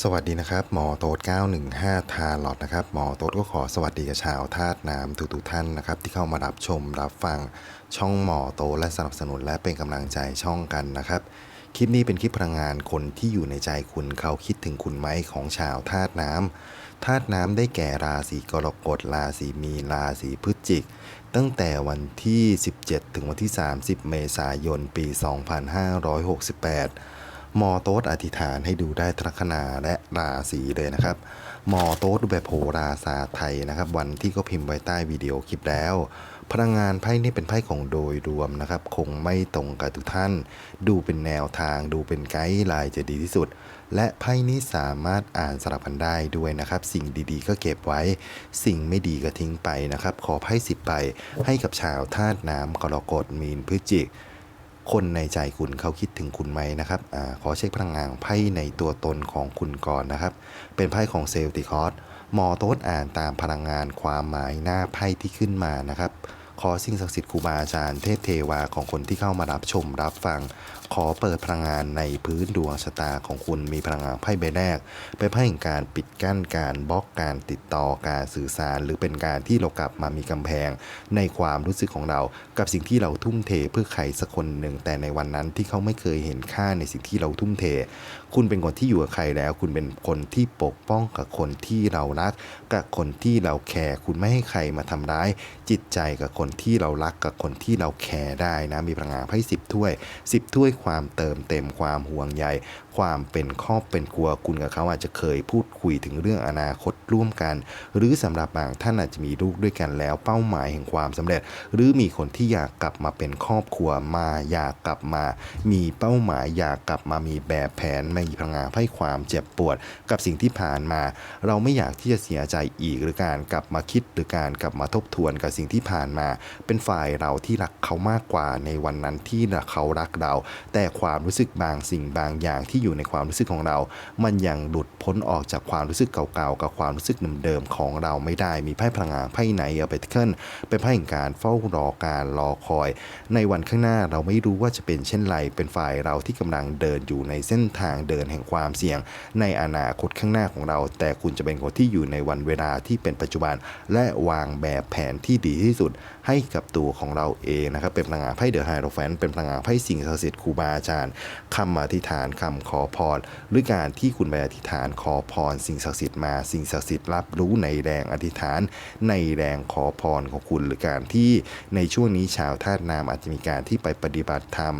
สวัสดีนะครับ หมอโต๊ด915 ทาหลอดนะครับ หมอโต๊ดก็ขอสวัสดีกับชาวธาตุน้ำทุกๆท่านนะครับ ที่เข้ามารับชมรับฟังช่องหมอโต๊ดและสนับสนุนและเป็นกำลังใจช่องกันนะครับ คลิปนี้เป็นคลิปพลังงานคนที่อยู่ในใจคุณเขาคิดถึงคุณไหมของชาวธาตุน้ำธาตุน้ำได้แก่ราศีกรกฎราศีมีนราศีพฤศจิก ตั้งแต่วันที่ 17 ถึงวันที่ 30 เมษายนปี 2568 มอโต๊ดอธิษฐานให้ดูได้ลัคนาและราศีเลยนะครับมอโต๊ดแบบโหราศาสตร์ไทยนะครับ วันที่ก็พิมพ์ไว้ใต้วิดีโอคลิปแล้ว พลังงานไพ่นี่เป็นไพ่ของโดยรวมนะครับ คงไม่ตรงกับทุกท่าน ดูเป็นแนวทาง ดูเป็นไกด์ไลน์จะดีที่สุด และไพ่นี้สามารถอ่านสลับกันได้ด้วยนะครับ สิ่งดีๆ ก็เก็บไว้ สิ่งไม่ดีก็ทิ้งไปนะครับ ขอไพ่สิบใบให้กับชาวธาตุน้ำกรกฎมีนพฤศจิก คนในใจคุณเขาคิดถึงคุณไหมนะครับอขอเช็คพลังงานไพ่ในตัวตนของคุณก่อนนะครับ เป็นไพ่ของเซลติคอสมอโต๊ดอ่านตามพลังงานความหมายหน้าไพ่ที่ขึ้นมานะครับ ขอสิ่งศักดิ์สิทธิ์ครูบาอาจารย์เทพเทวาของคนที่เข้ามารับชมรับฟัง ขอเปิดพลังงานในพื้นดวงชะตาของคุณมีพลังงานไพ่ใบแรกเป็นไพ่แห่งการปิดกั้นการบล็อกการติดต่อการสื่อสาร หรือเป็นการที่เรากลับมามีกำแพง ในความรู้สึกของเรา กับสิ่งที่เราทุ่มเทเพื่อใครสักคนหนึ่งแต่ในวันนั้นที่เขาไม่เคยเห็นค่าในสิ่งที่เราทุ่มเท คุณเป็นคนที่อยู่กับใครแล้ว คุณเป็นคนที่ปกป้องกับคนที่เรารัก กับคนที่เราแคร์คุณไม่ให้ใครมาทำร้าย จิตใจกับคนที่เรารักกับคนที่เราแคร์ได้นะมีพลังงานไพ่สิบถ้วยสิบถ้วยความเติมเต็มความห่วงใยความเป็นครอบเป็นครัวคุณกับเขาอาจจะเคยพูดคุยถึงเรื่องอนาคตร่วมกัน หรือสำหรับบางท่านอาจจะมีลูกด้วยกันแล้วเป้าหมายแห่งความสำเร็จ หรือมีคนที่อยากกลับมาเป็นครอบครัวมาอยากกลับมา มีเป้าหมายอยากกลับมามีแบบแผนไมีพลังงานให้ความเจ็บปวด กับสิ่งที่ผ่านมา เราไม่อยากที่จะเสียใจอีกหรือการกลับมาคิดหรือการกลับมาทบทวนกับสิ่งที่ผ่านมา เป็นฝ่ายเราที่รักเขามากกว่าในวันนั้นที่เขารักเรา แต่ความรู้สึกบางสิ่งบางอย่างที่อยู่ในความรู้สึกของเรา มันยังหลุดพ้นออกจากความรู้สึกเก่าๆ กับความรู้สึกเดิมๆของเราไม่ได้ มีไพ่พลังงานไพ่ไหนเอาไปเคิลเป็นไพ่แห่งการเฝ้ารอการรอคอย ในวันข้างหน้าเราไม่รู้ว่าจะเป็นเช่นไร เป็นฝ่ายเราที่กำลังเดินอยู่ในเส้นทางเดินแห่งความเสี่ยง ในอนาคตข้างหน้าของเรา แต่คุณจะเป็นคนที่อยู่ในวันเวลาที่เป็นปัจจุบัน และวางแบบแผนที่ดีที่สุดให้กับตัวของเราเองนะครับ เป็นพลังงานไพ่เดอะไฮโรแฟนเป็นพลังงานไพ่สิ่งศักดิ์สิทธิ์ครูบาอาจารย์คำอธิษฐานคำขขอพร หรือการที่คุณไปอธิษฐานขอพร สิ่งศักดิ์สิทธิ์มาสิ่งศักดิ์สิทธิ์รับรู้ในแรงอธิษฐาน ในแรงขอพรของคุณ หรือการที่ในช่วงนี้ชาวธาตุน้ำอาจจะมีการที่ไปปฏิบัติธรรม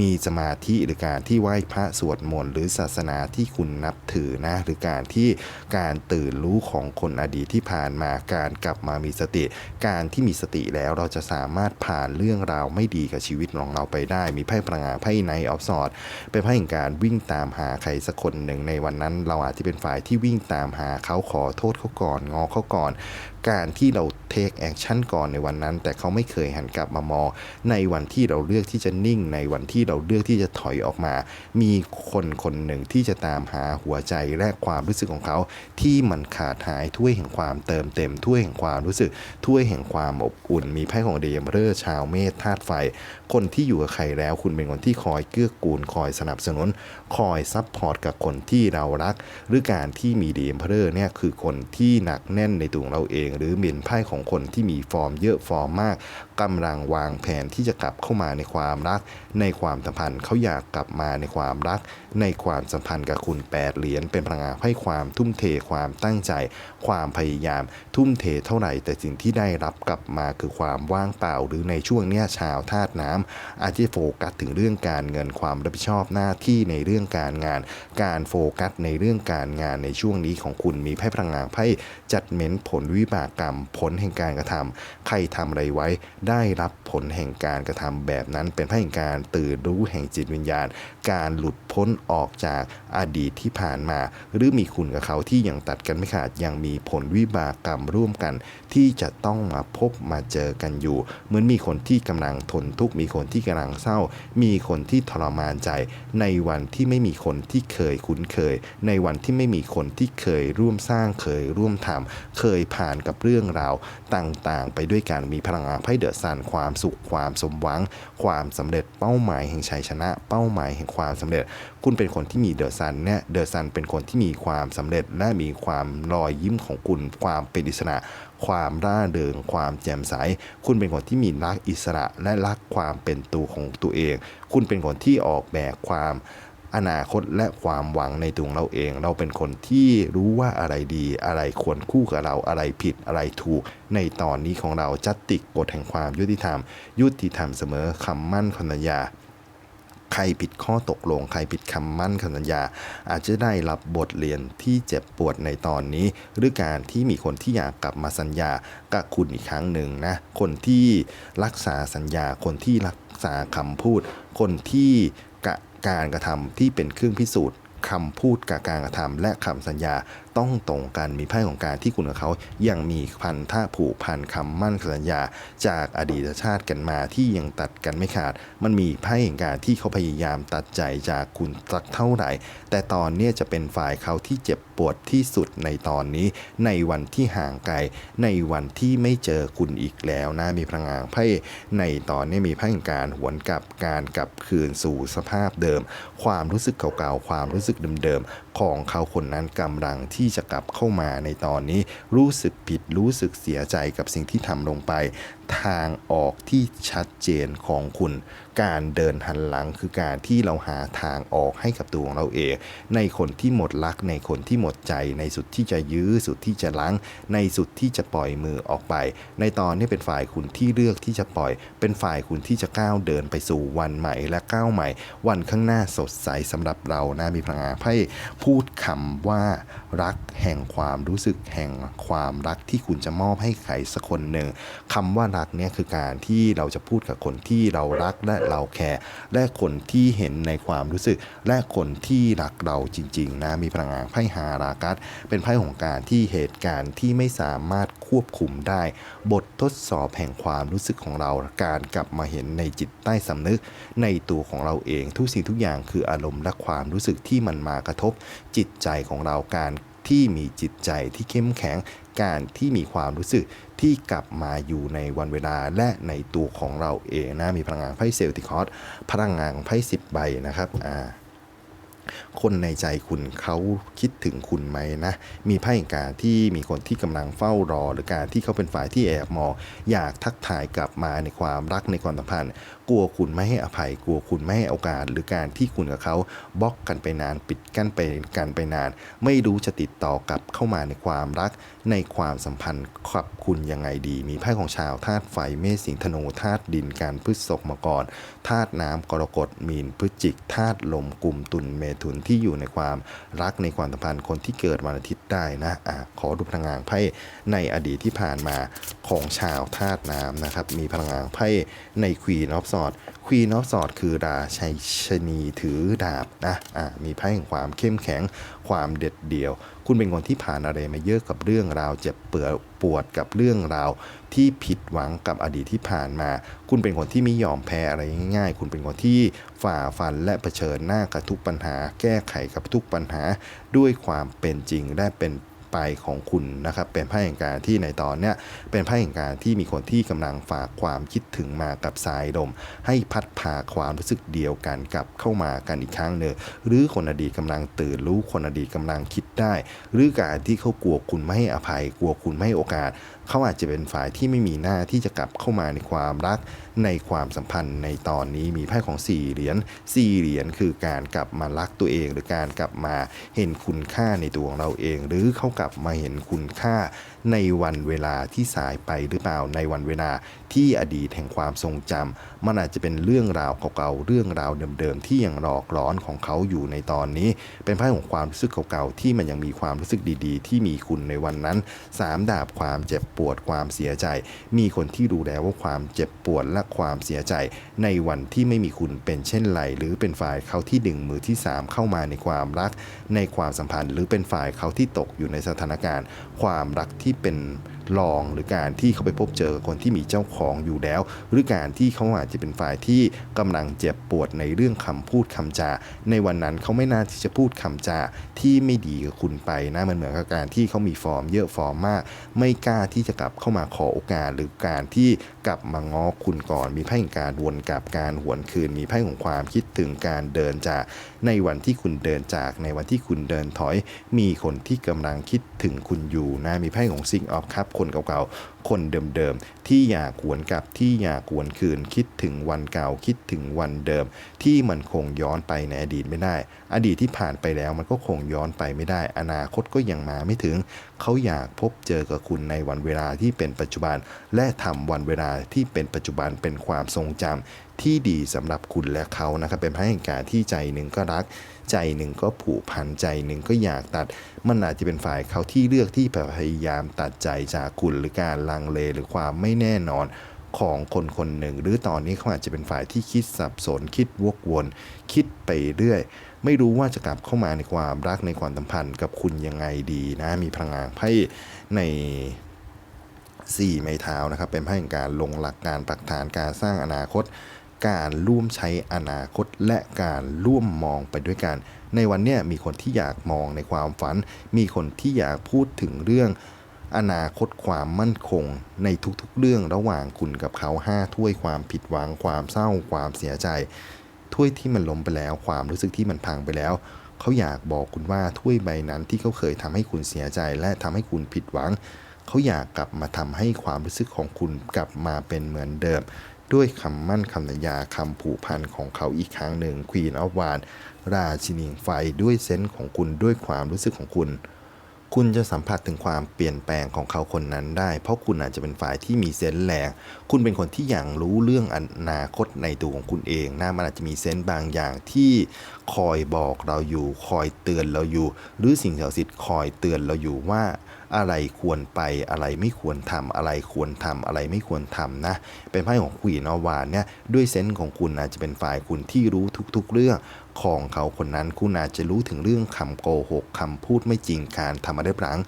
มีสมาธิหรือการที่ไหว้พระสวดมนต์หรือศาสนาที่คุณนับถือนะหรือการที่การตื่นรู้ของคนอดีตที่ผ่านมาการกลับมามีสติ การที่มีสติแล้วเราจะสามารถผ่านเรื่องราวไม่ดีกับชีวิตของเราไปได้ มีไพ่พลังงานไพ่ไนออฟสอดเป็นไพ่แห่งการวิ่งตามหาใครสักคนหนึ่งในวันนั้น เราอาจจะเป็นฝ่ายที่วิ่งตามหาเขาขอโทษเขาก่อนงอเขาก่อน การที่เราเทคแอคชั่นก่อนในวันนั้น แต่เขาไม่เคยหันกลับมามองในวันที่เราเลือกที่จะนิ่ง ในวันที่เราเลือกที่จะถอยออกมา มีคนคนหนึ่งที่จะตามหาหัวใจและความรู้สึกของเขา ที่มันขาดหายถ้วยแห่งความเติมเต็มถ้วยแห่งความรู้สึกถ้วยแห่งความอบอุ่น มีไพ่ของเดมเรอร์ชาวเมษธาตุไฟ คนที่อยู่กับใครแล้ว คุณเป็นคนที่คอยเกื้อกูลคอยสนับสนุน คอยซัพพอร์ตกับคนที่เรารัก หรือการที่มีเดมเพอร์เนี่ยคือคนที่หนักแน่นในตัวของเราเองหรือเหม็นไพ่ของคนที่มีฟอร์มเยอะฟอร์มมากกำลังวางแผนที่จะกลับเข้ามาในความรัก ในความสัมพันธ์เขาอยากกลับมาในความรัก ในความสัมพันธ์กับคุณแปดเหรียญเป็นพลังงานให้ความทุ่มเทความตั้งใจ ความพยายาม ทุ่มเทเท่าไหร่ แต่สิ่งที่ได้รับกลับมาคือความว่างเปล่า หรือในช่วงเนี้ยชาวธาตุน้ำอาจจะโฟกัสถึงเรื่องการเงินความรับผิดชอบหน้าที่ในเรื่องการงาน การโฟกัสในเรื่องการงานในช่วงนี้ของคุณมีไพ่พลังงานไพ่จัดเม้นผลวิบากกรรม ผลแห่งการกระทำใครทำอะไรไว้ได้รับผลแห่งการกระทำแบบนั้น เป็นพ่แห่งการตื่นรู้แห่งจิตวิญญาณ การหลุดพ้นออกจากอดีตที่ผ่านมา หรือมีคุณกับเขาที่ยังตัดกันไม่ขาดยังมีผลวิบากกรรมร่วมกัน ที่จะต้องมาพบมาเจอกันอยู่ เหมือนมีคนที่กำลังทนทุกข์มีคนที่กำลังเศร้า มีคนที่ทรมานใจ ในวันที่ไม่มีคนที่เคยคุ้นเคย ในวันที่ไม่มีคนที่เคยร่วมสร้างเคยร่วมทำเคยผ่านกับเรื่องราวต่างๆ ไปด้วยกันมีพลังงานไพ่เดอะอะซันความสุขความสมหวัง ความสำเร็จเป้าหมายแห่งชัยชนะ เป้าหมายแห่งความสำเร็จ คุณเป็นคนที่มีเดอะซันเนี่ยเดอะซันเป็นคนที่มีความสำเร็จและมีความรอยยิ้มของคุณ ความเป็นอิสระ ความร่าเริงความแจ่มใส คุณเป็นคนที่มีรักอิสระและรักความเป็นตัวของตัวเอง คุณเป็นคนที่ออกแบบความ อนาคตและความหวังในตัวเราเอง เราเป็นคนที่รู้ว่าอะไรดีอะไรควรคู่กับเราอะไรผิดอะไรถูก ในตอนนี้ของเราจะติดกฎแห่งความยุติธรรม ยุติธรรมเสมอคำมั่นคำสัญญาใครผิดข้อตกลง ใครผิดคำมั่นคำสัญญา อาจจะได้รับบทเรียนที่เจ็บปวดในตอนนี้ หรือการที่มีคนที่อยากกลับมาสัญญากับคุณอีกครั้งหนึ่งนะ คนที่รักษาสัญญา คนที่รักษาคำพูด คนที่ การกระทำที่เป็นเครื่องพิสูจน์คำพูดกับการกระทำและคำสัญญา ต้องตรงกันมีไพ่ของการที่คุณกับเขายังมีพันธะผูกพันคำมั่นสัญญา จากอดีตชาติกันมาที่ยังตัดกันไม่ขาด มันมีไพ่แห่งการที่เขาพยายามตัดใจจากคุณสักเท่าไหร่ แต่ตอนเนี้จะเป็นฝ่ายเขาที่เจ็บปวดที่สุดในตอนนี้ ในวันที่ห่างไกลในวันที่ไม่เจอคุณอีกแล้วนะมีพลังงานไพ่ในตอนนี้มีไพ่แห่งการหวนกลับการกลับคืนสู่สภาพเดิม ความรู้สึกเก่าๆความรู้สึกเดิมๆ ของเขาคนนั้นกำลังที่จะกลับเข้ามาในตอนนี้ รู้สึกผิดรู้สึกเสียใจกับสิ่งที่ทำลงไป ทางออกที่ชัดเจนของคุณ การเดินหันหลังคือการที่เราหาทางออกให้กับตัวของเราเอง ในคนที่หมดรัก ในคนที่หมดใจ ในสุดที่จะยื้อสุดที่จะล้างในสุดที่จะปล่อยมือออกไป ในตอนนี้เป็นฝ่ายคุณที่เลือกที่จะปล่อย เป็นฝ่ายคุณที่จะก้าวเดินไปสู่วันใหม่และก้าวใหม่ วันข้างหน้าสดใสสำหรับเรานะมีพลังงานไพ่พูดคำว่ารักแห่งความรู้สึกแห่งความรักที่คุณจะมอบให้ใครสักคนหนึ่งคำว่ารักเนี่ยคือการที่เราจะพูดกับคนที่เรารักและเราแคร์และคนที่เห็นในความรู้สึก และคนที่รักเราจริงๆนะมีพลังงานไพ่ฮารากัสเป็นไพ่ของการที่เหตุการณ์ที่ไม่สามารถควบคุมได้ บททดสอบแห่งความรู้สึกของเราการกลับมาเห็นในจิตใต้สำนึก ในตัวของเราเองทุกสิ่งทุกอย่างคืออารมณ์และความรู้สึกที่มันมากระทบ จิตใจของเราการที่มีจิตใจที่เข้มแข็งการที่มีความรู้สึกที่กลับมาอยู่ในวันเวลาและในตัวของเราเองนะมีพลังงานไพ่เซลติคอสพลังงานไพ่สิบใบนะครับอ่า คนในใจคุณเขาคิดถึงคุณไหมนะ มีไพ่การที่มีคนที่กำลังเฝ้ารอ หรือการที่เขาเป็นฝ่ายที่แอบมองอยากทักทายกลับมาในความรักในความสัมพันธ์ กลัวคุณไม่ให้อภัย กลัวคุณไม่ให้โอกาส หรือการที่คุณกับเขาบล็อกกันไปนานปิดกั้นไปกันไปนาน ไม่รู้จะติดต่อกลับเข้ามาในความรักในความสัมพันธ์กับคุณยังไงดี มีไพ่ของชาวธาตุไฟเมษสิงห์ธนูธาตุดินการพฤษภมกรธาตุน้ำกรกฎมีนพฤศจิกธาตุลมกลุ่มตุลเมถุนที่อยู่ในความรักในความสัมพันธ์คนที่เกิดวันอาทิตย์ได้นะอะขอดูพลังงานไพ่ในอดีตที่ผ่านมาของชาวธาตุน้ำนะครับ มีพลังงานไพ่ในควีนออฟสอดควีนออฟสอดคือราชัยชนีถือดาบนะอะมีไพ่แห่งความเข้มแข็งความเด็ดเดี่ยว คุณเป็นคนที่ผ่านอะไรมาเยอะกับเรื่องราวเจ็บเปื่อปวดกับเรื่องราวที่ผิดหวังกับอดีตที่ผ่านมา คุณเป็นคนที่ไม่ยอมแพ้อะไรง่ายๆ คุณเป็นคนที่ฝ่าฟันและเผชิญหน้ากับทุกปัญหา แก้ไขกับทุกปัญหาด้วยความเป็นจริงและเป็น ไปของคุณนะครับ เป็นไพ่แห่งการที่ในตอนเนี้ยเป็นไพ่แห่งการที่มีคนที่กำลังฝากความคิดถึงมากับสายลม ให้พัดพาความรู้สึกเดียวกันกลับเข้ามากันอีกครั้งหนึ่งหรือคนอดีตกำลังตื่นรู้คนอดีตกำลังคิดได้ หรือการที่เขากลัวคุณไม่ให้อภัย กลัวคุณไม่ให้โอกาสเขาอาจจะเป็นฝ่ายที่ไม่มีหน้าที่จะกลับเข้ามาในความรัก ในความสัมพันธ์ในตอนนี้มีไพ่ของสี่เหรียญสี่เหรียญคือการกลับมารักตัวเอง หรือการกลับมาเห็นคุณค่าในตัวของเราเอง หรือเขากลับมาเห็นคุณค่าในวันเวลาที่สายไปหรือเปล่าในวันเวลาที่อดีตแห่งความทรงจำมันอาจจะเป็นเรื่องราวเก่าๆเรื่องราวเดิมๆที่ยังหลอกล้อนของเขาอยู่ในตอนนี้ เป็นไพ่ของความรู้สึกเก่าๆที่มันยังมีความรู้สึกดีๆ ที่มีคุณในวันนั้นสามดาบความเจ็บปวดความเสียใจ มีคนที่รู้แล้วว่าความเจ็บปวดและความเสียใจ ในวันที่ไม่มีคุณเป็นเช่นไรหรือเป็นฝ่ายเขาที่ดึงมือที่สามเข้ามาในความรัก ในความสัมพันธ์ หรือเป็นฝ่ายเขาที่ตกอยู่ในสถานการณ์ ความรักที่เป็นลองหรือการที่เขาไปพบเจอคนที่มีเจ้าของอยู่แล้ว หรือการที่เขาอาจจะเป็นฝ่ายที่กำลังเจ็บปวดในเรื่องคำพูดคำจา ในวันนั้นเขาไม่น่าที่จะพูดคำจาที่ไม่ดีกับคุณไปนะมันเหมือนกับการที่เขามีฟอร์มเยอะฟอร์มมาก ไม่กล้าที่จะกลับเข้ามาขอโอกาส หรือการที่กลับมาง้อคุณก่อน มีไพ่แห่งการวนกลับการหวนคืน มีไพ่ของความคิดถึงการเดินจาก ในวันที่คุณเดินจากในวันที่คุณเดินถอย มีคนที่กำลังคิดถึงคุณอยู่นะมีไพ่ของซิงออฟครับคนเก่าๆ คนเดิมๆ ที่อยากหวนกลับที่อยากหวนคืน คิดถึงวันเก่าคิดถึงวันเดิม ที่มันคงย้อนไปในอดีตไม่ได้ อดีตที่ผ่านไปแล้วมันก็คงย้อนไปไม่ได้ อนาคตก็ยังมาไม่ถึง เขาอยากพบเจอกับคุณในวันเวลาที่เป็นปัจจุบัน และทำวันเวลาที่เป็นปัจจุบันเป็นความทรงจำที่ดีสำหรับคุณและเขานะครับเป็นพระแห่งการที่ใจหนึ่งก็รัก ใจหนึ่งก็ผูกพันใจหนึ่งก็อยากตัด มันอาจจะเป็นฝ่ายเขาที่เลือกที่พยายามตัดใจจากคุณหรือการลังเลหรือความไม่แน่นอนของคนคนหนึ่ง หรือตอนนี้เขาอาจจะเป็นฝ่ายที่คิดสับสน คิดวกวน คิดไปเรื่อย ไม่รู้ว่าจะกลับเข้ามาในความรักในความสัมพันธ์กับคุณยังไงดีนะ มีพลังงานไพ่ใน4ไม้เท้านะครับ เป็นไพ่แห่งการลงหลักการปักฐานการสร้างอนาคต การร่วมใช้อนาคต และการร่วมมองไปด้วยกัน ในวันนี้มีคนที่อยากมองในความฝัน มีคนที่อยากพูดถึงเรื่องอนาคตความมั่นคง ในทุกๆเรื่องระหว่างคุณกับเขาห้าถ้วยความผิดหวังความเศร้าความเสียใจถ้วยที่มันล้มไปแล้ว ความรู้สึกที่มันพังไปแล้ว เขาอยากบอกคุณว่าถ้วยใบนั้นที่เขาเคยทำให้คุณเสียใจ และทำให้คุณผิดหวัง เขาอยากกลับมาทำให้ความรู้สึกของคุณกลับมาเป็นเหมือนเดิม ด้วยคำมั่นคำสัญญาคำผูกพันของเขาอีกครั้งหนึ่ง Queen of w a n ราชินีไฟด้วยเซนส์ของคุณด้วยความรู้สึกของคุณ คุณจะสัมผัสถึงความเปลี่ยนแปลงของเขาคนนั้นได้ เพราะคุณอาจจะเป็นฝ่ายที่มีเซนส์แรง คุณเป็นคนที่อย่างรู้เรื่องอนาคตในตัวของคุณเองนะมันอาจจะมีเซนส์บางอย่างที่คอยบอกเราอยู่ คอยเตือนเราอยู่ หรือสิ่งศักดิ์สิทธิ์คอยเตือนเราอยู่ว่าอะไรควรไปอะไรไม่ควรทำอะไรควรทำอะไรไม่ควรทำนะ เป็นไพ่ของควีนอวานเนี่ยด้วยเซนส์ของคุณอาจจะเป็นฝ่ายคุณที่รู้ทุกๆ เรื่อง ของเขาคนนั้นคุณอาจจะรู้ถึงเรื่องคำโกหกคำพูดไม่จริงการทำอะไรพลัง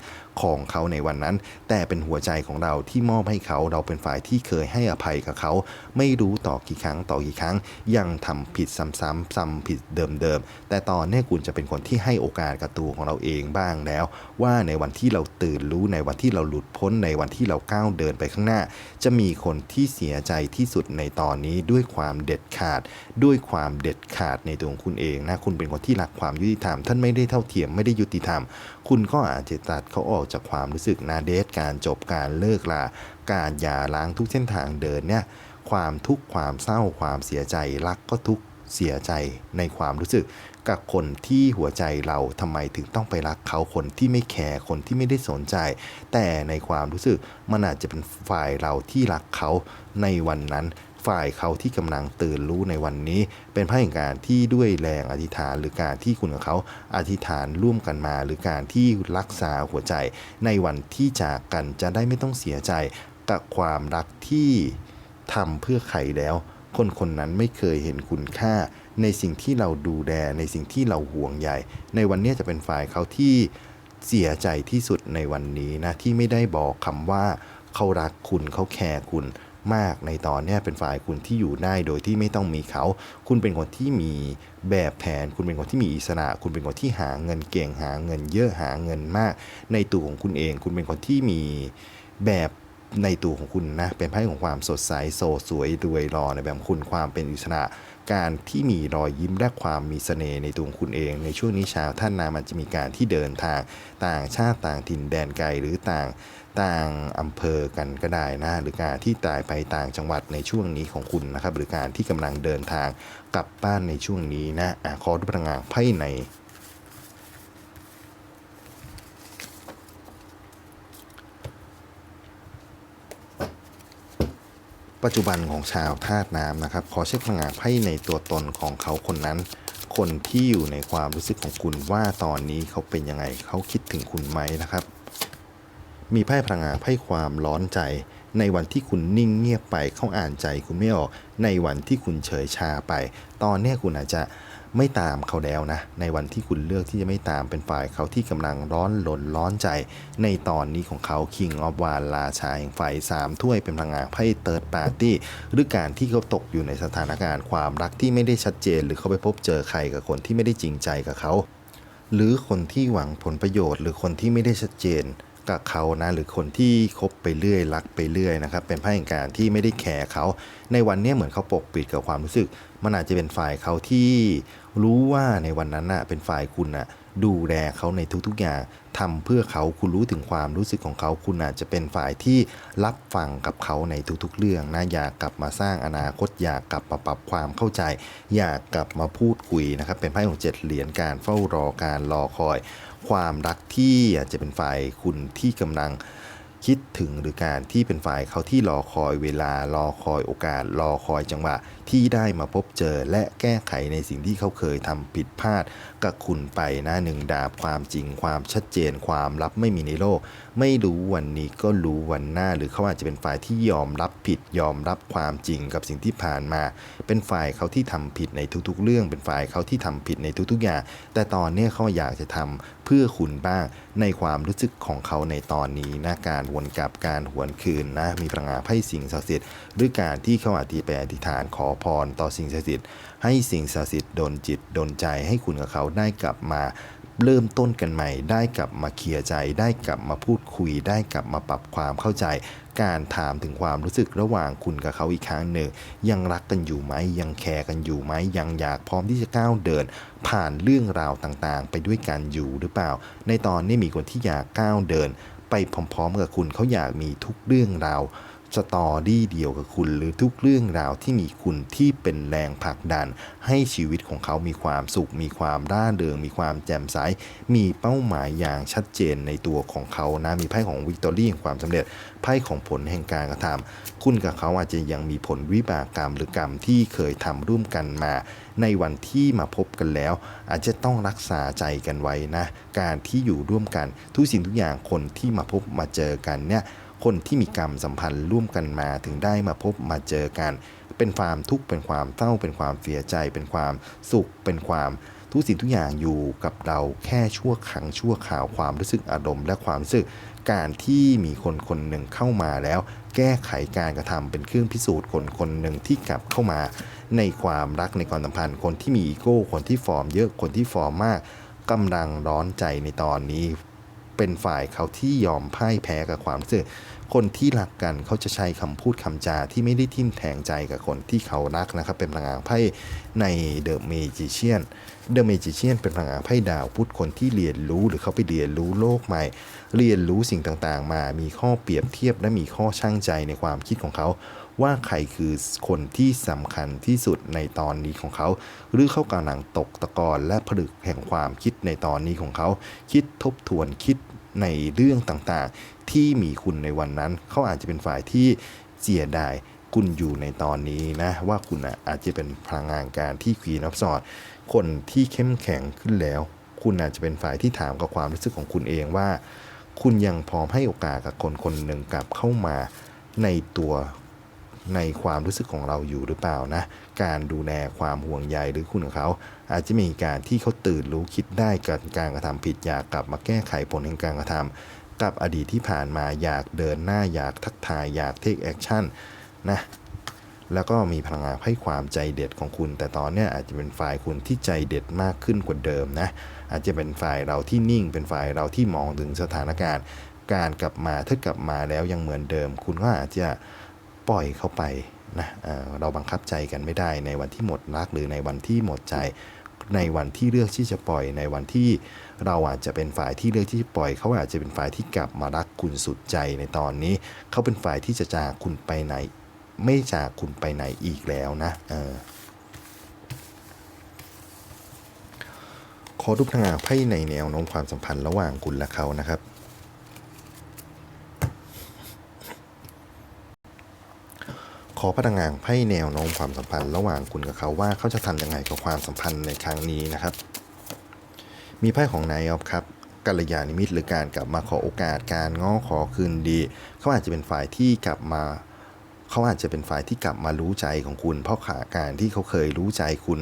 ของเขาในวันนั้น แต่เป็นหัวใจของเราที่มอบให้เขาเราเป็นฝ่ายที่เคยให้อภัยกับเขา ไม่รู้ต่อกี่ครั้งต่อกี่ครั้ง ยังทำผิดซ้ำๆซ้ำผิดเดิมๆ แต่ตอนนี้คุณจะเป็นคนที่ให้โอกาสกับตัวของเราเองบ้างแล้ว ว่าในวันที่เราตื่นรู้ในวันที่เราหลุดพ้นในวันที่เราก้าวเดินไปข้างหน้า จะมีคนที่เสียใจที่สุดในตอนนี้ด้วยความเด็ดขาด ด้วยความเด็ดขาดในตัวของคุณเองนะคุณเป็นคนที่รักความยุติธรรม ท่านไม่ได้เท่าเทียมไม่ได้ยุติธรรม คุณก็อาจจะตัดเขาออกจากความรู้สึกนาเดทการจบการเลิกลาการหย่าร้างทุกเส้นทางเดินเนี่ยความทุกข์ความเศร้าความเสียใจรักก็ทุกเสียใจในความรู้สึกกับคนที่หัวใจเราทำไมถึงต้องไปรักเขาคนที่ไม่แคร์คนที่ไม่ได้สนใจ แต่ในความรู้สึกมันอาจจะเป็นฝ่ายเราที่รักเขาในวันนั้น ฝ่ายเขาที่กำลังตื่นรู้ในวันนี้ เป็นพระแห่งการที่ด้วยแรงอธิษฐาน หรือการที่คุณกับเขาอธิษฐานร่วมกันมา หรือการที่รักษาหัวใจ ในวันที่จากกันจะได้ไม่ต้องเสียใจกับความรักที่ทำเพื่อใครแล้ว คนคนนั้นไม่เคยเห็นคุณค่า ในสิ่งที่เราดูแลในสิ่งที่เราห่วงใยในวันนี้จะเป็นฝ่ายเขาที่เสียใจที่สุดในวันนี้นะที่ไม่ได้บอกคำว่าเขารักคุณเขาแคร์คุณ มากในตอนนี้เป็นฝ่ายคุณที่อยู่ได้โดยที่ไม่ต้องมีเขา คุณเป็นคนที่มีแบบแผน คุณเป็นคนที่มีอิสระ คุณเป็นคนที่หาเงินเก่งหาเงินเยอะหาเงินมาก ในตัวของคุณเอง คุณเป็นคนที่มีแบบ ในตัวของคุณนะ เป็นไพ่ของความสดใสโซสวยรวยรอในแบบคุณความเป็นอิสระการที่มีรอยยิ้มและความมีเสน่ห์ในตัวของคุณเอง ในช่วงนี้ชาวท่านนามันจะมีการที่เดินทางต่างชาติต่างถิ่นแดนไกลหรือต่างต่างอำเภอกันก็ได้นะหรือการที่ตายไปต่างจังหวัดในช่วงนี้ของคุณนะครับหรือการที่กำลังเดินทางกลับบ้านในช่วงนี้นะอะขอดูพลังงานไพ่ใน ปัจจุบันของชาวธาตุน้ำนะครับ ขอเช็คพลังงานไพ่ในตัวตนของเขาคนนั้น คนที่อยู่ในความรู้สึกของคุณว่าตอนนี้เขาเป็นยังไง เขาคิดถึงคุณไหมนะครับ มีไพ่พลังงานไพ่ความร้อนใจ ในวันที่คุณนิ่งเงียบไปเขาอ่านใจคุณไม่ออก ในวันที่คุณเฉยชาไป ตอนนี้คุณอาจจะ ไม่ตามเขาแล้วนะ ในวันที่คุณเลือกที่จะไม่ตามเป็นฝ่ายเขาที่กำลังร้อนหลนร้อนใจ ในตอนนี้ของเขา King of w a n ราชาแห่งไฟสามถ้วยเป็นพลังงานไพ่เติร์ดปาร์ตี้หรือการที่เขาตกอยู่ในสถานการณ์ความรักที่ไม่ได้ชัดเจน หรือเขาไปพบเจอใครกับคนที่ไม่ได้จริงใจกับเขา หรือคนที่หวังผลประโยชน์ หรือคนที่ไม่ได้ชัดเจนกับเขานะหรือคนที่คบไปเรื่อยรักไปเรื่อยนะครับเป็นไพ่แห่งการที่ไม่ได้แคร์เขา ในวันนี้เหมือนเขาปกปิดกับความรู้สึก มันอาจจะเป็นฝ่ายเขาที่ รู้ว่าในวันนั้นน่ะเป็นฝ่ายคุณน่ะดูแลเขาในทุกๆอย่างทำเพื่อเขาคุณรู้ถึงความรู้สึกของเขาคุณอาจจะเป็นฝ่ายที่รับฟังกับเขาในทุกๆเรื่องนะอยากกลับมาสร้างอนาคตอยากกลับมาปรับความเข้าใจ อยากกลับมาพูดคุยนะครับเป็นไพ่ของเจ็ดเหรียญการเฝ้ารอการรอคอย ความรักที่อาจจะเป็นฝ่ายคุณที่กำลังคิดถึงหรือการที่เป็นฝ่ายเขาที่รอคอยเวลารอคอยโอกาส รอคอยจังหวะ ที่ได้มาพบเจอและแก้ไขในสิ่งที่เขาเคยทำผิดพลาดกับคุณไปนะหนึ่งดาบความจริง ความชัดเจน ความลับไม่มีในโลก ไม่รู้วันนี้ก็รู้วันหน้า หรือเขาอาจจะเป็นฝ่ายที่ยอมรับผิดยอมรับความจริงกับสิ่งที่ผ่านมา เป็นฝ่ายเขาที่ทำผิดในทุกๆ เรื่อง เป็นฝ่ายเขาที่ทำผิดในทุกๆอย่าง แต่ตอนนี้เขาอยากจะทำเพื่อคุณบ้างในความรู้สึกของเขาในตอนนี้นะการวนกลับการหวนคืนนะมีพลังงานไพ่สิ่งศักดิ์สิทธิ์หรือการที่เขาอาจจะไปอธิษฐานขอพรต่อสิ่งศักดิ์สิทธิ์ให้สิ่งศักดิ์สิทธิ์ดลจิตดลใจให้คุณกับเขาได้กลับมาเริ่มต้นกันใหม่ ได้กลับมาเคลียร์ใจ ได้กลับมาพูดคุย ได้กลับมาปรับความเข้าใจ การถามถึงความรู้สึกระหว่างคุณกับเขาอีกครั้งหนึ่ง ยังรักกันอยู่ไหม ยังแคร์กันอยู่ไหม ยังอยากพร้อมที่จะก้าวเดิน ผ่านเรื่องราวต่างๆ ไปด้วยกันอยู่หรือเปล่า ในตอนนี้มีคนที่อยากก้าวเดิน ไปพร้อมๆกับคุณเขาอยากมีทุกเรื่องราว สตอรี่เดียวกับคุณหรือทุกเรื่องราวที่มีคุณที่เป็นแรงผลักดัน ให้ชีวิตของเขามีความสุข มีความร่าเริง มีความแจ่มใส มีเป้าหมายอย่างชัดเจนในตัวของเขานะ มีไพ่ของวิกตอรี่แห่งความสำเร็จ ไพ่ของผลแห่งการกระทำคุณกับเขาอาจจะยังมีผลวิบากกรรมหรือกรรมที่เคยทำร่วมกันมา ในวันที่มาพบกันแล้ว อาจจะต้องรักษาใจกันไว้นะ การที่อยู่ร่วมกันทุกสิ่งทุกอย่างคนที่มาพบมาเจอกันเนี่ย คนที่มีกรรมสัมพันธ์ร่วมกันมาถึงได้มาพบมาเจอกัน เป็นความทุกข์เป็นความเศร้าเป็นความเสียใจ เป็นความสุข เป็นความทุกสิ่งทุกอย่างอยู่กับเราแค่ชั่วครั้งชั่วข่าวความรู้สึกอารมณ์และความรู้สึก การที่มีคนคนหนึ่งเข้ามาแล้ว แก้ไขการกระทำเป็นเครื่องพิสูจน์คนคนหนึ่งที่กลับเข้ามา ในความรักในความสัมพันธ์คนที่มีอีโก้คนที่ฟอร์มเยอะคนที่ฟอร์มมากกำลังร้อนใจในตอนนี้ เป็นฝ่ายเขาที่ยอมพ่ายแพ้กับความรู้สึก คนที่รักกันเขาจะใช้คำพูดคำจาที่ไม่ได้ทิ่มแทงใจกับคนที่เขารักนะครับ เป็นพลังงานไพ่ในเดอะเมจิเชียนเดอะเมจิเชียนเป็นพลังงานไพ่ดาวพุธคนที่เรียนรู้หรือเขาไปเรียนรู้โลกใหม่ เรียนรู้สิ่งต่างๆ มา มีข้อเปรียบเทียบและมีข้อช่างใจในความคิดของเขาว่าใครคือคนที่สำคัญที่สุดในตอนนี้ของเขา หรือเขากำลังตกตะกอนและผลึกแห่งความคิดในตอนนี้ของเขา คิดทบทวนคิดในเรื่องต่างๆ ที่มีคุณในวันนั้น เขาอาจจะเป็นฝ่ายที่เสียดายคุณอยู่ในตอนนี้นะ ว่าคุณอาจจะเป็นพลังงานการที่ควีนอฟสอดคนที่เข้มแข็งขึ้นแล้ว คุณอาจจะเป็นฝ่ายที่ถามกับความรู้สึกของคุณเองว่า คุณยังพร้อมให้โอกาสกับคนคนหนึ่งกลับเข้ามาในตัวในความรู้สึกของเราอยู่หรือเปล่านะ การดูแลความห่วงใยหรือคุณของเขา อาจจะมีการที่เขาตื่นรู้คิดได้กับการกระทำผิดอยากกลับมาแก้ไขผลแห่งการกระทำ กับอดีตที่ผ่านมาอยากเดินหน้าอยากทักทายอยากเทคแอคชั่นนะแล้วก็มีพลังงานให้ความใจเด็ดของคุณ แต่ตอนนี้อาจจะเป็นฝ่ายคุณที่ใจเด็ดมากขึ้นกว่าเดิมนะอาจจะเป็นฝ่ายเราที่นิ่ง เป็นฝ่ายเราที่มองถึงสถานการณ์ การกลับมาถ้ากลับมาแล้วยังเหมือนเดิม คุณก็อาจจะปล่อยเขาไปนะเเราบังคับใจกันไม่ได้ในวันที่หมดรักหรือในวันที่หมดใจ ในวันที่เลือกที่จะปล่อยในวันที่ เราอาจจะเป็นฝ่ายที่เลือกที่จะปล่อย เขาอาจจะเป็นฝ่ายที่กลับมารักคุณสุดใจในตอนนี้ เขาเป็นฝ่ายที่จะจากคุณไปไหน ไม่จากคุณไปไหนอีกแล้วนะเออขอรูปทางานไพ่ในแนวโน้มความสัมพันธ์ระหว่างคุณและเขานะครับขอพลังงานไพ่แนวโน้มความสัมพันธ์ระหว่างคุณกับเขาว่าเขาจะทำยังไงกับความสัมพันธ์ในครั้งนี้นะครับ มีไพ่ของนายออฟครับกัลยาณมิตรหรือการกลับมาขอโอกาสการง้อขอคืนดี เขาอาจจะเป็นฝ่ายที่กลับมาเขาอาจจะเป็นฝ่ายที่กลับมารู้ใจของคุณ เพราะขาการที่เขาเคยรู้ใจคุณ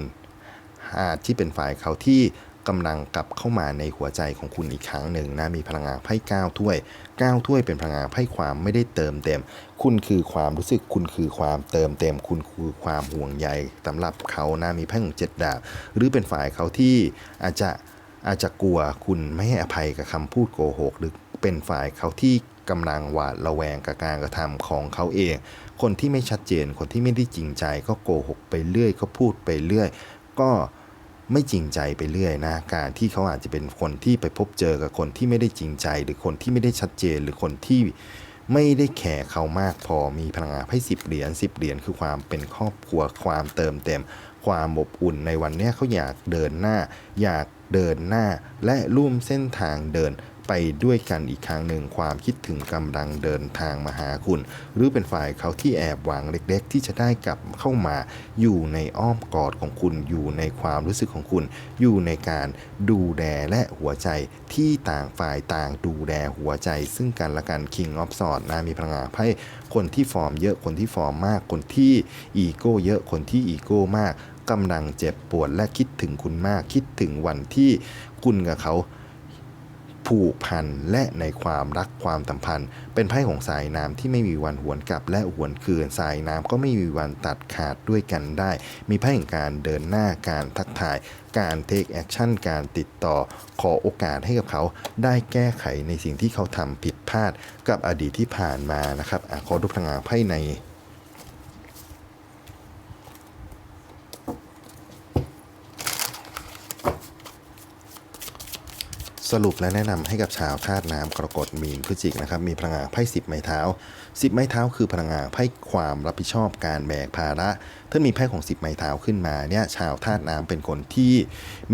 อาจที่เป็นฝ่ายเขาที่กำลังกลับเข้ามาในหัวใจของคุณอีกครั้งหนึ่งนะมีพลังงานไพ่9ถ้วย9ถ้วยเป็นพลังงานไพ่ความไม่ได้เติมเต็ม คุณคือความรู้สึกคุณคือความเติมเต็ม คุณคือความห่วงใยสำหรับเขานะมีไพ่ของเจ็ดดาบหรือเป็นฝ่ายเขาที่อาจจะ อาจจะกลัวคุณไม่ให้อภัยกับคำพูดโกหกหรือเป็นฝ่ายเขาที่กำลังหวาดระแวงกับการกระทำของเขาเอง คนที่ไม่ชัดเจน คนที่ไม่ได้จริงใจ ก็โกหกไปเรื่อย ก็พูดไปเรื่อย ก็ไม่จริงใจไปเรื่อยนะ การที่เขาอาจจะเป็นคนที่ไปพบเจอกับคนที่ไม่ได้จริงใจ หรือคนที่ไม่ได้ชัดเจน หรือคนที่ไม่ได้แคร์เขามากพอ มีพลังงานให้สิบเหรียญสิบเหรียญคือความเป็นครอบครัว ความเติมเต็ม ความอบอุ่นในวันนี้เขาอยากเดินหน้า อยาก เดินหน้าและร่วมเส้นทางเดินไปด้วยกันอีกครั้งหนึ่งความคิดถึงกำลังเดินทางมาหาคุณ หรือเป็นฝ่ายเขาที่แอบหวังเล็กๆ ที่จะได้กลับเข้ามา อยู่ในอ้อมกอดของคุณอยู่ในความรู้สึกของคุณ อยู่ในการดูแลและหัวใจที่ต่างฝ่ายต่างดูแลหัวใจ ซึ่งกันและกัน King of s w o r d นะมีพลังงานไพ่คนที่ฟอร์มเยอะคนที่ฟอร์มมากคนที่อีโก้เยอะคนที่อีโก้มาก กำลังเจ็บปวดและคิดถึงคุณมาก คิดถึงวันที่คุณกับเขาผูกพันและในความรักความสัมพันธ์ เป็นไพ่ของสายน้ำที่ไม่มีวันหวนกลับและหวนคืนสายน้ำก็ไม่มีวันตัดขาดด้วยกันได้ มีไพ่แห่งการเดินหน้าการทักทาย การเทคแอคชั่นการติดต่อ ขอโอกาสให้กับเขาได้แก้ไขในสิ่งที่เขาทำผิดพลาดกับอดีตที่ผ่านมานะครับอขอดูพลังงานไพ่ใน สรุปและแนะนำให้กับชาวธาตุน้ำกรกฎมีนพฤจิกนะครับมีพลังงานไพ่สิบไม้เท้าสิบไม้เท้าคือพลังงานไพ่ความรับผิดชอบการแบกภาระถ้ามีไพ่ของสิบไม้เท้าขึ้นมาเนี่ยชาวธาตุน้ำเป็นคนที่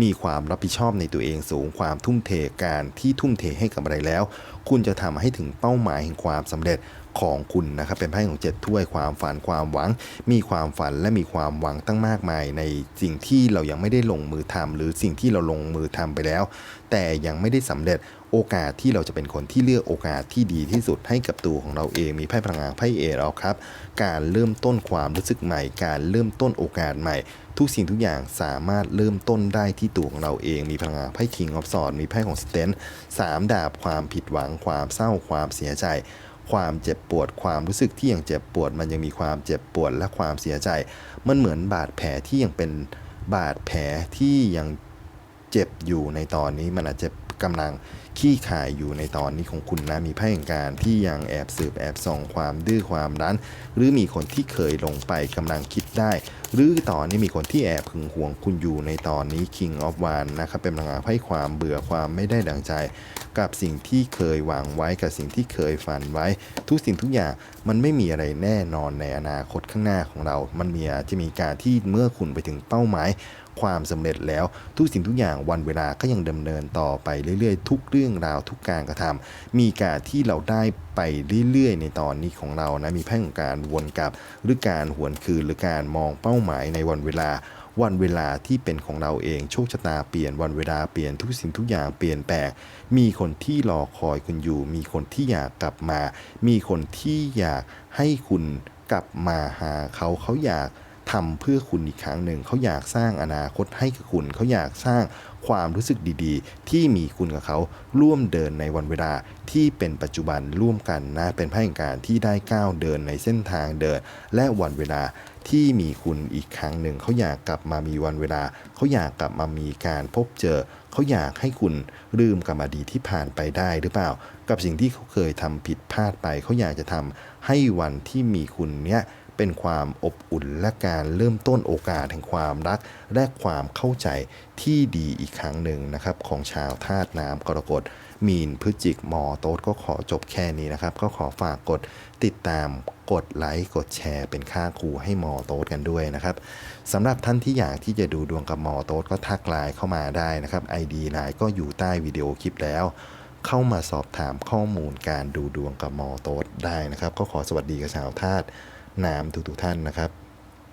มีความรับผิดชอบในตัวเองสูงความทุ่มเทการที่ทุ่มเทให้กับอะไรแล้ว คุณจะทำให้ถึงเป้าหมายแห่งความสำเร็จ ของคุณนะครับเป็นไพ่ของเจ็ดถ้วยความฝันความหวัง มีความฝันและมีความหวังตั้งมากมาย ในสิ่งที่เรายังไม่ได้ลงมือทำหรือสิ่งที่เราลงมือทำไปแล้ว แต่ยังไม่ได้สำเร็จโอกาสที่เราจะเป็นคนที่เลือกโอกาสที่ดีที่สุดให้กับตัวของเราเองมีไพ่พลังงานไพ่เอเราครับ การเริ่มต้นความรู้สึกใหม่ การเริ่มต้นโอกาสใหม่ ทุกสิ่งทุกอย่างสามารถเริ่มต้นได้ที่ตัวของเราเองมีพลังงานไพ่ King of Swords มีไพ่ของสเตนสามดาบความผิดหวังความเศร้าความเสียใจ ความเจ็บปวด ความรู้สึกที่ยังเจ็บปวด มันยังมีความเจ็บปวดและความเสียใจ มันเหมือนบาดแผลที่ยังเป็นบาดแผลที่ยังเจ็บอยู่ในตอนนี้มันอาจจะกำลังขี้ขายอยู่ในตอนนี้ของคุณนะมีไพ่แห่งการที่ยังแอบสืบแอบส่องความดื้อความรั้น หรือมีคนที่เคยลงไปกำลังคิดได้ หรือตอนนี้มีคนที่แอบหึงหวงคุณอยู่ในตอนนี้ King of w a n นะครับเป็นพลังงานไพ่ความเบื่อความไม่ได้ดังใจ กับสิ่งที่เคยหวังไว้กับสิ่งที่เคยฝันไว้ ทุกสิ่งทุกอย่างมันไม่มีอะไรแน่นอนในอนาคตข้างหน้าของเรา มันมีจะมีการที่เมื่อคุณไปถึงเป้าหมาย ความสำเร็จแล้วทุกสิ่งทุกอย่างวันเวลาก็ยังดำเนินต่อไปเรื่อยๆ ทุกเรื่องราวทุกการกระทำมีการที่เราได้ไปเรื่อยๆ ในตอนนี้ของเรานะมีแพ่งการวนกลับหรือการหวนคืนหรือการมองเป้าหมายในวันเวลาวันเวลาที่เป็นของเราเองโชคชะตาเปลี่ยนวันเวลาเปลี่ยนทุกสิ่งทุกอย่างเปลี่ยนแปลงมีคนที่รอคอยคุณอยู่ มีคนที่อยากกลับมา มีคนที่อยากให้คุณกลับมาหาเขาเขาอยากทำเพื่อคุณอีกครั้งหนึ่งเขาอยากสร้างอนาคตให้กับคุณเขาอยากสร้าง ความรู้สึกดีๆ ที่มีคุณกับเขาร่วมเดินในวันเวลาที่เป็นปัจจุบันร่วมกันนะเป็นพระแห่งการที่ได้ก้าวเดินในเส้นทางเดิน และวันเวลาที่มีคุณอีกครั้งหนึ่งเขาอยากกลับมามีวันเวลา เขาอยากกลับมามีการพบเจอ เขาอยากให้คุณลืมกับอดีตที่ผ่านไปได้หรือเปล่า กับสิ่งที่เขาเคยทำผิดพลาดไป เขาอยากจะทำให้วันที่มีคุณเนี้ย เป็นความอบอุ่นและการเริ่มต้นโอกาสแห่งความรัก และความเข้าใจที่ดีอีกครั้งหนึ่งนะครับ ของชาวธาตุน้ำกรกฎมีนพฤจิกมอโต๊ดก็ขอจบแค่นี้นะครับ ก็ขอฝากกดติดตามกดไลค์กดแชร์เป็นค่าครูให้มอโต๊ดกันด้วยนะครับสำหรับท่านที่อยากที่จะดูดวงกับมอโต๊ดก็ทักไลน์เข้ามาได้นะครับ ID ไลน์ก็อยู่ใต้วิดีโอคลิปแล้ว เข้ามาสอบถามข้อมูลการดูดวงกับมอโต๊ดได้นะครับ ก็ขอสวัสดีกับชาวธาตุ นามทุกๆท่านนะครับ